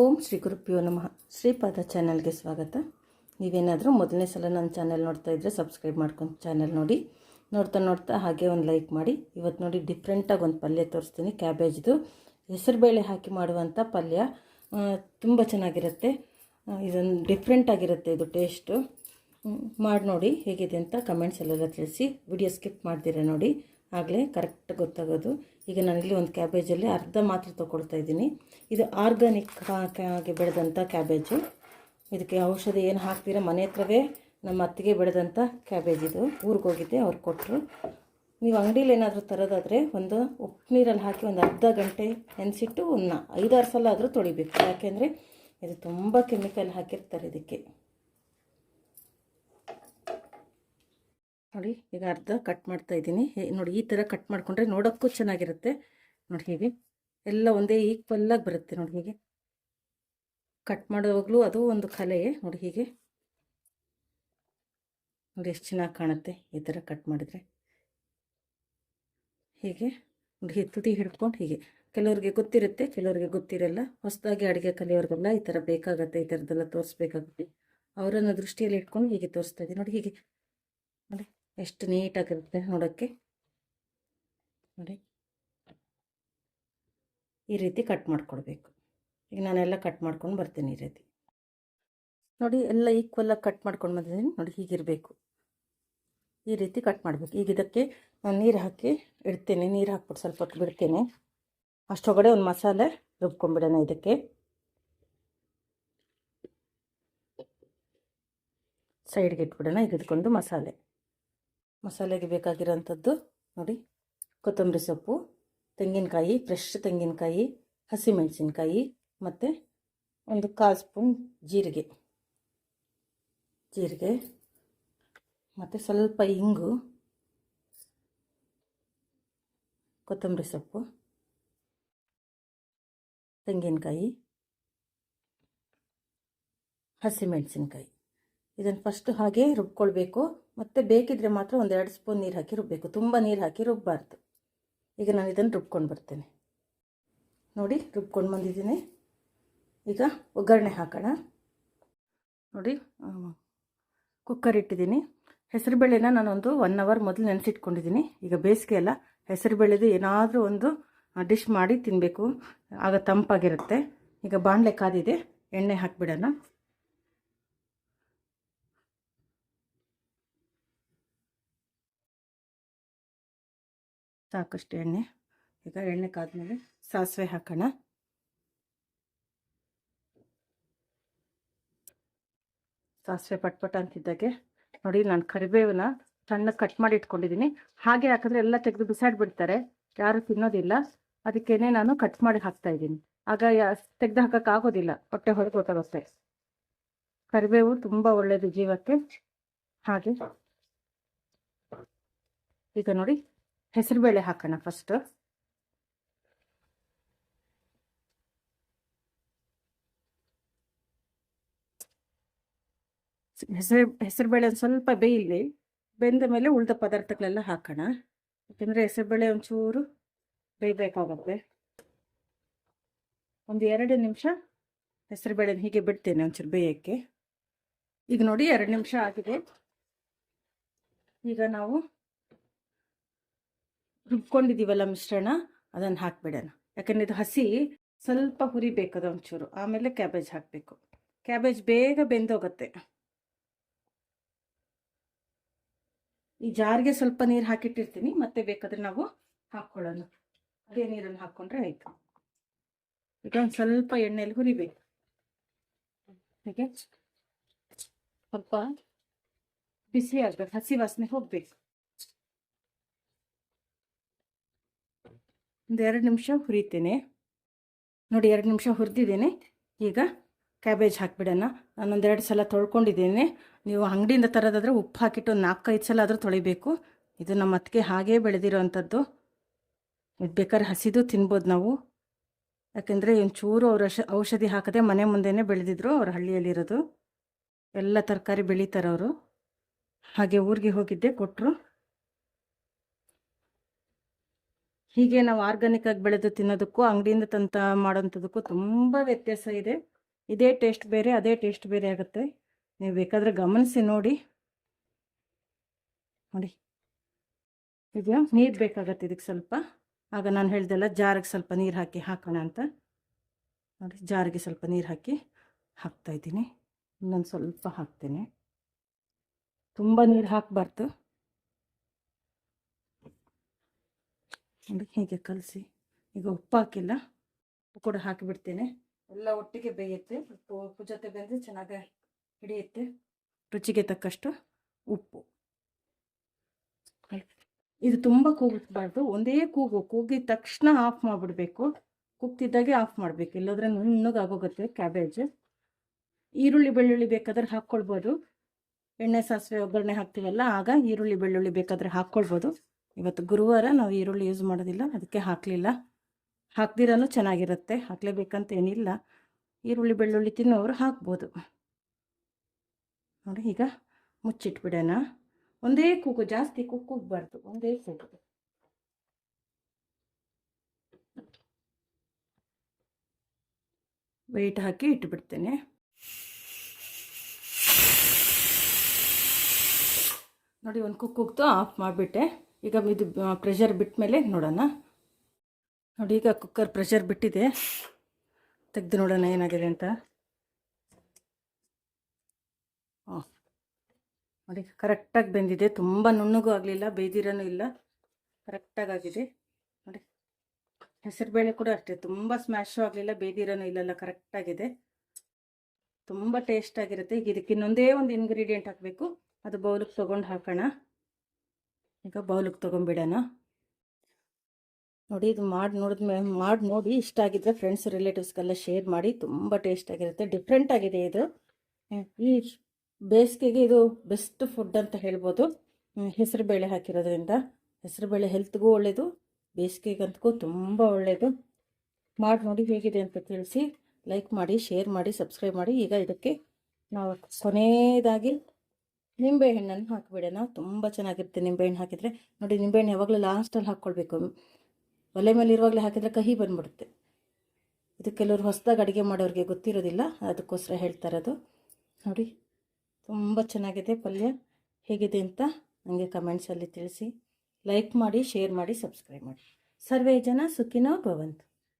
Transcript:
ಓಂ ಶ್ರೀ ಗುರುಪ್ಯೋ ನಮಃ. ಶ್ರೀಪಾದ ಚಾನಲ್ಗೆ ಸ್ವಾಗತ. ನೀವೇನಾದರೂ ಮೊದಲನೇ ಸಲ ನನ್ನ ಚಾನಲ್ ನೋಡ್ತಾ ಇದ್ದರೆ ಸಬ್ಸ್ಕ್ರೈಬ್ ಮಾಡ್ಕೊಂಡು ಚಾನಲ್ ನೋಡಿ. ನೋಡ್ತಾ ನೋಡ್ತಾ ಹಾಗೆ ಒಂದು ಲೈಕ್ ಮಾಡಿ. ಇವತ್ತು ನೋಡಿ ಡಿಫ್ರೆಂಟಾಗಿ ಒಂದು ಪಲ್ಯ ತೋರಿಸ್ತೀನಿ. ಕ್ಯಾಬೇಜ್ದು ಹೆಸರುಬೇಳೆ ಹಾಕಿ ಮಾಡುವಂಥ ಪಲ್ಯ. ತುಂಬ ಚೆನ್ನಾಗಿರುತ್ತೆ. ಇದೊಂದು ಡಿಫ್ರೆಂಟಾಗಿರುತ್ತೆ ಇದು ಟೇಸ್ಟು ಮಾಡಿ ನೋಡಿ ಹೇಗಿದೆ ಅಂತ ಕಮೆಂಟ್ಸಲ್ಲೆಲ್ಲ ತಿಳಿಸಿ. ವಿಡಿಯೋ ಸ್ಕಿಪ್ ಮಾಡ್ತೀರಾ ನೋಡಿ. ಆಗಲೇ ಕರೆಕ್ಟ್ ಗೊತ್ತಾಗೋದು. ಈಗ ನಾನಿಲ್ಲಿ ಒಂದು ಕ್ಯಾಬೇಜಲ್ಲಿ ಅರ್ಧ ಮಾತ್ರ ತೊಗೊಳ್ತಾ ಇದ್ದೀನಿ. ಇದು ಆರ್ಗಾನಿಕ್ ಆಗಿ ಬೆಳೆದಂಥ ಕ್ಯಾಬೇಜು ಇದಕ್ಕೆ ಔಷಧಿ ಏನು ಹಾಕ್ತೀರಾ? ಮನೆ ಹತ್ರವೇ ನಮ್ಮ ಅತ್ತಿಗೆ ಬೆಳೆದಂಥ ಕ್ಯಾಬೇಜ್ ಇದು. ಊರಿಗೆ ಹೋಗಿದ್ದೆ, ಅವ್ರು ಕೊಟ್ಟರು ನೀವು ಅಂಗಡೀಲಿ ಏನಾದರೂ ತರೋದಾದರೆ ಒಂದು ಉಪ್ಪು ನೀರಲ್ಲಿ ಹಾಕಿ ಒಂದು ಅರ್ಧ ಗಂಟೆ ನೆನೆಸಿಟ್ಟು ಒಂದು ಐದಾರು ಸಲ ಆದರೂ ತೊಳಿಬೇಕು. ಯಾಕೆಂದರೆ ಇದು ತುಂಬ ಕೆಮಿಕಲ್ ಹಾಕಿರ್ತಾರೆ ಇದಕ್ಕೆ. ನೋಡಿ ಈಗ ಅರ್ಧ ಕಟ್ ಮಾಡ್ತಾ ಇದ್ದೀನಿ. ನೋಡಿ ಈ ಥರ ಕಟ್ ಮಾಡಿಕೊಂಡ್ರೆ ನೋಡೋಕ್ಕೂ ಚೆನ್ನಾಗಿರುತ್ತೆ. ನೋಡಿ ಹೀಗೆ. ಎಲ್ಲ ಒಂದೇ ಈಕ್ವಲ್ಲಾಗಿ ಬರುತ್ತೆ. ನೋಡಿ ಹೀಗೆ. ಕಟ್ ಮಾಡುವಾಗಲೂ ಅದು ಒಂದು ಕಲೆಯೇ ನೋಡಿ ಹೀಗೆ. ನೋಡಿ ಎಷ್ಟು ಚೆನ್ನಾಗಿ ಕಾಣುತ್ತೆ ಈ ಥರ ಕಟ್ ಮಾಡಿದ್ರೆ. ಹೀಗೆ. ನೋಡಿ ತುದಿ ಹಿಡ್ಕೊಂಡು ಹೀಗೆ. ಕೆಲವ್ರಿಗೆ ಗೊತ್ತಿರುತ್ತೆ, ಕೆಲವ್ರಿಗೆ ಗೊತ್ತಿರಲ್ಲ. ಹೊಸದಾಗಿ ಅಡುಗೆ ಕಲಿಯೋರಿಗೆಲ್ಲ ಈ ಥರ ಬೇಕಾಗತ್ತೆ, ಈ ಥರದ್ದೆಲ್ಲ ತೋರಿಸ್ಬೇಕಾಗುತ್ತೆ. ಅವರನ್ನು ದೃಷ್ಟಿಯಲ್ಲಿ ಇಟ್ಕೊಂಡು ಹೀಗೆ ತೋರಿಸ್ತಾ ಇದ್ದೀನಿ. ನೋಡಿ ಹೀಗೆ. ಎಷ್ಟು ನೀಟಾಗಿರುತ್ತೆ ನೋಡೋಕ್ಕೆ. ನೋಡಿ. ಈ ರೀತಿ ಕಟ್ ಮಾಡ್ಕೊಳ್ಬೇಕು ಈಗ ನಾನೆಲ್ಲ ಕಟ್ ಮಾಡ್ಕೊಂಡು ಬರ್ತೀನಿ ಈ ರೀತಿ. ನೋಡಿ, ಎಲ್ಲ ಈಕ್ವಲಾಗಿ ಕಟ್ ಮಾಡ್ಕೊಂಡು ಬಂದಿದ್ದೀನಿ. ನೋಡಿ, ಹೀಗಿರಬೇಕು. ಈ ರೀತಿ ಕಟ್ ಮಾಡಬೇಕು. ಈಗ ಇದಕ್ಕೆ ನಾನು ನೀರು ಹಾಕಿ ಇಡ್ತೇನೆ. ನೀರು ಹಾಕ್ಬಿಟ್ಟು ಸ್ವಲ್ಪ ಹೊತ್ತು ಬಿಡ್ತೀನಿ. ಅಷ್ಟೊಳಗಡೆ ಒಂದು ಮಸಾಲೆ ರುಬ್ಕೊಂಡ್ಬಿಡೋಣ ಇದಕ್ಕೆ. ಸೈಡ್ಗೆ ಇಟ್ಬಿಡೋಣ. ಈಗ ಮಸಾಲೆ. ಮಸಾಲೆಗೆ ಬೇಕಾಗಿರೋಂಥದ್ದು ನೋಡಿ, ಕೊತ್ತಂಬರಿ ಸೊಪ್ಪು, ತೆಂಗಿನಕಾಯಿ ಫ್ರೆಶ್ ತೆಂಗಿನಕಾಯಿ, ಹಸಿಮೆಣಸಿನ್ಕಾಯಿ ಮತ್ತು ಒಂದು ಕಾಲು ಸ್ಪೂನ್ ಜೀರಿಗೆ. ಜೀರಿಗೆ ಮತ್ತು ಸ್ವಲ್ಪ ಇಂಗು, ಕೊತ್ತಂಬರಿ ಸೊಪ್ಪು, ತೆಂಗಿನಕಾಯಿ, ಹಸಿಮೆಣಸಿನ್ಕಾಯಿ. ಇದನ್ನು ಫಸ್ಟ್ ಹಾಗೆ ರುಬ್ಕೊಳ್ಬೇಕು. ಮತ್ತು ಬೇಕಿದ್ರೆ ಮಾತ್ರ ಒಂದೆರಡು ಸ್ಪೂನ್ ನೀರು ಹಾಕಿ ರುಬ್ಬಬೇಕು ತುಂಬ ನೀರು ಹಾಕಿ ರುಬ್ಬಾರ್ದು. ಈಗ ನಾನು ಇದನ್ನು ರುಬ್ಕೊಂಡು ಬರ್ತೇನೆ. ನೋಡಿ, ರುಬ್ಕೊಂಡು ಬಂದಿದ್ದೀನಿ. ಈಗ ಒಗ್ಗರಣೆ ಹಾಕೋಣ. ನೋಡಿ ಕುಕ್ಕರ್ ಇಟ್ಟಿದ್ದೀನಿ. ಹೆಸರುಬೇಳೆನ ನಾನೊಂದು ಒನ್ ಅವರ್ ಮೊದಲು ನೆನೆಸಿಟ್ಕೊಂಡಿದ್ದೀನಿ. ಈಗ ಬೇಸಿಗೆ ಅಲ್ಲ ಹೆಸರುಬೇಳೆದು ಏನಾದರೂ ಒಂದು ಡಿಶ್ ಮಾಡಿ ತಿನ್ನಬೇಕು ಆಗ ತಂಪಾಗಿರುತ್ತೆ. ಈಗ ಬಾಣಲೆ ಕಾದಿದೆ, ಎಣ್ಣೆ ಹಾಕಿಬಿಡೋಣ. ಸಾಕಷ್ಟು ಎಣ್ಣೆ. ಈಗ ಎಣ್ಣೆ ಕಾದ್ಮೇಲೆ ಸಾಸಿವೆ ಹಾಕೋಣ. ಸಾಸಿವೆ ಪಟ್ಪಟ ಅಂತಿದ್ದಾಗೆ. ನೋಡಿ ನಾನು ಕರಿಬೇವನ್ನ ಸಣ್ಣ ಕಟ್ ಮಾಡಿ ಇಟ್ಕೊಂಡಿದ್ದೀನಿ ಹಾಗೆ ಹಾಕಿದ್ರೆ ಎಲ್ಲ ತೆಗೆದು ಬಿಸಾಡ್ಬಿಡ್ತಾರೆ ಯಾರು ತಿನ್ನೋದಿಲ್ಲ. ಅದಕ್ಕೇನೆ ನಾನು ಕಟ್ ಮಾಡಿ ಹಾಕ್ತಾ ಇದ್ದೀನಿ. ಆಗ ತೆಗೆದು ಹಾಕಕ್ಕೆ ಆಗೋದಿಲ್ಲ. ಹೊಟ್ಟೆ ಹೊರಗೆ ಗೊತ್ತಾಗುತ್ತೆ ಕರಿಬೇವು ತುಂಬ ಒಳ್ಳೆಯದು ಜೀವಕ್ಕೆ. ಹಾಗೆ. ಈಗ ನೋಡಿ. ಹೆಸರುಬೇಳೆ ಹಾಕೋಣ ಫಸ್ಟ್ ಹೆಸರು, ಹೆಸರುಬೇಳೆ ಒಂದು ಸ್ವಲ್ಪ ಬೇಯಲಿ, ಬೆಂದ ಮೇಲೆ ಉಳಿದ ಪದಾರ್ಥಗಳೆಲ್ಲ ಹಾಕೋಣ. ಯಾಕೆಂದರೆ ಹೆಸರುಬೇಳೆ ಒಂಚೂರು ಬೇಯಬೇಕಾಗತ್ತೆ. ಒಂದು ಎರಡು ನಿಮಿಷ ಹೆಸರುಬೇಳೆನ ಹೀಗೆ ಬಿಡ್ತೇನೆ ಒಂಚೂರು ಬೇಯೋಕ್ಕೆ. ಈಗ ನೋಡಿ ಎರಡು ನಿಮಿಷ ಆಗಿದೆ. ಈಗ ನಾವು ರುಬ್ಕೊಂಡಿದ್ದೀವಲ್ಲ ಮಿಶ್ರಣ, ಅದನ್ನು ಹಾಕಿಬಿಡೋಣ. ಯಾಕಂದರೆ ಇದು ಹಸಿ, ಸ್ವಲ್ಪ ಹುರಿಬೇಕು ಅದು ಒಂಚೂರು, ಆಮೇಲೆ ಕ್ಯಾಬೇಜ್ ಹಾಕಬೇಕು. ಕ್ಯಾಬೇಜ್ ಬೇಗ ಬೆಂದೋಗುತ್ತೆ. ಈ ಜಾರಿಗೆ ಸ್ವಲ್ಪ ನೀರು ಹಾಕಿಟ್ಟಿರ್ತೀನಿ, ಮತ್ತೆ ಬೇಕಾದ್ರೆ ನಾವು ಹಾಕ್ಕೊಳ್ಳೋಣ ಅದೇ ನೀರಲ್ಲಿ ಹಾಕ್ಕೊಂಡ್ರೆ ಆಯಿತು. ಈಗ ಒಂದು ಸ್ವಲ್ಪ ಎಣ್ಣೆಯಲ್ಲಿ ಹುರಿಬೇಕು. ಹೀಗೆ. ಸ್ವಲ್ಪ ಬಿಸಿ ಆಗ್ಬೇಕು ಹಸಿ ವಾಸನೆ ಹೋಗ್ಬೇಕು. ಒಂದು ಎರಡು ನಿಮಿಷ ಹುರಿತೇನೆ. ನೋಡಿ ಎರಡು ನಿಮಿಷ ಹುರಿದಿದ್ದೇನೆ. ಈಗ ಕ್ಯಾಬೇಜ್ ಹಾಕಿಬಿಡೋಣ. ನಾನೊಂದೆರಡು ಸಲ ತೊಳ್ಕೊಂಡಿದ್ದೀನಿ. ನೀವು ಅಂಗಡಿಯಿಂದ ತರೋದಾದರೆ ಉಪ್ಪು ಹಾಕಿಟ್ಟು ನಾಲ್ಕೈದು ಸಲ ಆದರೂ ತೊಳಿಬೇಕು. ಇದು ನಮ್ಮ ಅತ್ತಿಗೆ ಹಾಗೇ ಬೆಳೆದಿರೋ ಅಂಥದ್ದು ಇದು ಬೇಕಾದ್ರೆ ಹಸಿದು ತಿನ್ಬೋದು ನಾವು. ಯಾಕೆಂದರೆ ಒಂಚೂರು ಅವ್ರು ಔಷ, ಔಷಧಿ ಹಾಕದೆ ಮನೆ ಮುಂದೆನೇ ಬೆಳೆದಿದ್ರು ಅವ್ರ ಹಳ್ಳಿಯಲ್ಲಿರೋದು. ಎಲ್ಲ ತರಕಾರಿ ಬೆಳೀತಾರೆ ಅವರು ಹಾಗೆ ಊರಿಗೆ ಹೋಗಿದ್ದೆ ಕೊಟ್ಟರು ಹೀಗೆ ನಾವು ಆರ್ಗಾನಿಕ್ ಆಗಿ ಬೆಳೆದು ತಿನ್ನೋದಕ್ಕೂ, ಅಂಗಡಿಯಿಂದ ತಂತ ಮಾಡೋಂಥದಕ್ಕೂ ತುಂಬ ವ್ಯತ್ಯಾಸ ಇದೆ. ಇದೇ ಟೇಸ್ಟ್ ಬೇರೆ, ಅದೇ ಟೇಸ್ಟ್ ಬೇರೆ ಆಗುತ್ತೆ. ನೀವು ಬೇಕಾದರೆ ಗಮನಿಸಿ ನೋಡಿ. ನೋಡಿ. ಇದು ನೀರು ಬೇಕಾಗತ್ತೆ ಇದಕ್ಕೆ ಸ್ವಲ್ಪ. ಆಗ ನಾನು ಹೇಳ್ದೆಲ್ಲ ಜಾರಿಗೆ ಸ್ವಲ್ಪ ನೀರು ಹಾಕಿ ಹಾಕೋಣ ಅಂತ. ನೋಡಿ, ಜಾರಿಗೆ ಸ್ವಲ್ಪ ನೀರು ಹಾಕಿ ಹಾಕ್ತಾಯಿದ್ದೀನಿ ಇನ್ನೊಂದು ಸ್ವಲ್ಪ ಹಾಕ್ತೇನೆ. ತುಂಬ ನೀರು ಹಾಕಬಾರ್ದು. ನೋಡಿ ಹೀಗೆ ಕಲಸಿ, ಈಗ ಉಪ್ಪು ಹಾಕಿಲ್ಲ ಉಪ್ಪು ಕೂಡ ಹಾಕಿಬಿಡ್ತೇನೆ. ಎಲ್ಲ ಒಟ್ಟಿಗೆ ಬೇಯುತ್ತೆ ಉಪ್ಪು ಜೊತೆ ಬೆಂದರೆ ಚೆನ್ನಾಗಿ ಹಿಡಿಯುತ್ತೆ. ರುಚಿಗೆ ತಕ್ಕಷ್ಟು ಉಪ್ಪು. ಇದು ತುಂಬ ಕೂಗಿಸ್ಬಾರ್ದು ಒಂದೇ ಕೂಗು, ಕೂಗಿದ ತಕ್ಷಣ ಆಫ್ ಮಾಡಿಬಿಡ್ಬೇಕು. ಕೂಗ್ತಿದ್ದಾಗೆ ಆಫ್ ಮಾಡಬೇಕು, ಇಲ್ಲದ್ರೆ ನುಣ್ಣಗಾಗೋಗುತ್ತೆ ಕ್ಯಾಬೇಜ್ ಈರುಳ್ಳಿ, ಬೆಳ್ಳುಳ್ಳಿ ಬೇಕಾದ್ರೆ ಹಾಕ್ಕೊಳ್ಬೋದು. ಎಣ್ಣೆ, ಸಾಸಿವೆ, ಒಗ್ಗರಣೆ ಹಾಕ್ತೀವಲ್ಲ, ಆಗ ಈರುಳ್ಳಿ, ಬೆಳ್ಳುಳ್ಳಿ ಬೇಕಾದರೆ ಹಾಕ್ಕೊಳ್ಬೋದು. ಇವತ್ತು ಗುರುವಾರ ನಾವು ಈರುಳ್ಳಿ ಯೂಸ್ ಮಾಡೋದಿಲ್ಲ, ಅದಕ್ಕೆ ಹಾಕಲಿಲ್ಲ. ಹಾಕ್ದಿರೋನು ಚೆನ್ನಾಗಿರುತ್ತೆ, ಹಾಕಲೇಬೇಕಂತ ಏನಿಲ್ಲ. ಈರುಳ್ಳಿ, ಬೆಳ್ಳುಳ್ಳಿ ತಿನ್ನೋರು ಹಾಕ್ಬೋದು. ನೋಡಿ, ಈಗ ಮುಚ್ಚಿಟ್ಬಿಡೋಣ. ಒಂದೇ ಕೂಗು, ಜಾಸ್ತಿ ಕುಕ್ಕೋಗ್ಬಾರ್ದು ಕೂಗಬಾರ್ದು, ಒಂದೇ ಕೂಗು. ವೆಯ್ಟ್ ಹಾಕಿ ಇಟ್ಬಿಡ್ತೇನೆ. ನೋಡಿ, ಒಂದು ಕುಕ್ಕೋಗ್ತು ಆಫ್ ಮಾಡಿಬಿಟ್ಟೆ. ಈಗ ಇದು ಪ್ರೆಷರ್ ಬಿಟ್ಟ ಮೇಲೆ ನೋಡೋಣ. ನೋಡಿ, ಈಗ ಕುಕ್ಕರ್ ಪ್ರೆಷರ್ ಬಿಟ್ಟಿದೆ. ತೆಗೆದು ನೋಡೋಣ ಏನಾಗಿದೆ ಅಂತ. ಹಾಂ ನೋಡಿ ಕರೆಕ್ಟಾಗಿ ಬೆಂದಿದೆ. ತುಂಬ ನುಣ್ಣಗೂ ಆಗಲಿಲ್ಲ ಬೇಯ್ದಿರನೂ ಇಲ್ಲ. ಕರೆಕ್ಟಾಗಿ ಆಗಿದೆ. ನೋಡಿ ಹೆಸರುಬೇಳೆ ಕೂಡ ಅಷ್ಟೇ. ತುಂಬ ಸ್ಮ್ಯಾಶು ಆಗಲಿಲ್ಲ ಬೇಯ್ದಿರನೂ ಇಲ್ಲಲ್ಲ ಕರೆಕ್ಟಾಗಿದೆ ತುಂಬ ಟೇಸ್ಟಾಗಿರುತ್ತೆ ಈಗ ಇದಕ್ಕೆ ಇನ್ನೊಂದೇ ಒಂದು ಇಂಗ್ರೀಡಿಯೆಂಟ್ ಹಾಕಬೇಕು. ಅದು ಬೌಲಿಗೆ ತೊಗೊಂಡು ಹಾಕೋಣ. ಈಗ ಬೌಲಿಗೆ ತೊಗೊಂಬಿಡೋಣ ನೋಡಿ, ಇದು ಮಾಡಿ ನೋಡಿದ್ಮೇ, ಮಾಡಿ ನೋಡಿ, ಇಷ್ಟ ಆಗಿದ್ರೆ ಫ್ರೆಂಡ್ಸ್ ರಿಲೇಟಿವ್ಸ್ಗೆಲ್ಲ ಶೇರ್ ಮಾಡಿ, ತುಂಬ ಟೇಸ್ಟಾಗಿರುತ್ತೆ ಡಿಫ್ರೆಂಟ್ ಆಗಿದೆ ಇದು. ಈ ಬೇಸಿಗೆಗೆ ಇದು ಬೆಸ್ಟ್ ಫುಡ್ ಅಂತ ಹೇಳ್ಬೋದು. ಹೆಸರು ಬೇಳೆ ಹಾಕಿರೋದ್ರಿಂದ. ಹೆಸರು ಬೇಳೆ ಹೆಲ್ತ್ಗೂ ಒಳ್ಳೆಯದು ಬೇಸಿಗೆಗಂತಗೂ ತುಂಬ ಒಳ್ಳೆಯದು ಮಾಡಿ ನೋಡಿ ಹೇಗಿದೆ ಅಂತ ತಿಳಿಸಿ ಲೈಕ್ ಮಾಡಿ ಶೇರ್ ಮಾಡಿ ಸಬ್ಸ್ಕ್ರೈಬ್ ಮಾಡಿ. ಈಗ ಇದಕ್ಕೆ ನಾವು ಕೊನೆಯದಾಗಿ ನಿಂಬೆಹಣ್ಣನ್ನು ಹಾಕಿಬಿಡೋಣ ತುಂಬ ಚೆನ್ನಾಗಿರುತ್ತೆ ನಿಂಬೆಹಣ್ಣು ಹಾಕಿದರೆ. ನೋಡಿ, ನಿಂಬೆಹಣ್ಣು ಯಾವಾಗಲೂ ಲಾಸ್ಟಲ್ಲಿ ಹಾಕ್ಕೊಳ್ಬೇಕು. ಒಲೆ ಮೇಲೆ ಇರುವಾಗಲೇ ಹಾಕಿದರೆ ಕಹಿ ಬಂದ್ಬಿಡುತ್ತೆ. ಇದು ಕೆಲವರು ಹೊಸದಾಗಿ ಅಡುಗೆ ಮಾಡೋರಿಗೆ ಗೊತ್ತಿರೋದಿಲ್ಲ. ಅದಕ್ಕೋಸ್ಕರ ಹೇಳ್ತಾ ಇರೋದು. ನೋಡಿ, ತುಂಬ ಚೆನ್ನಾಗಿದೆ ಪಲ್ಯ. ಹೇಗಿದೆ ಅಂತ ನನಗೆ ಕಮೆಂಟ್ಸಲ್ಲಿ ತಿಳಿಸಿ. ಲೈಕ್ ಮಾಡಿ ಶೇರ್ ಮಾಡಿ ಸಬ್ಸ್ಕ್ರೈಬ್ ಮಾಡಿ. ಸರ್ವೇ ಜನ ಸುಖಿನೋ ಭವಂತು.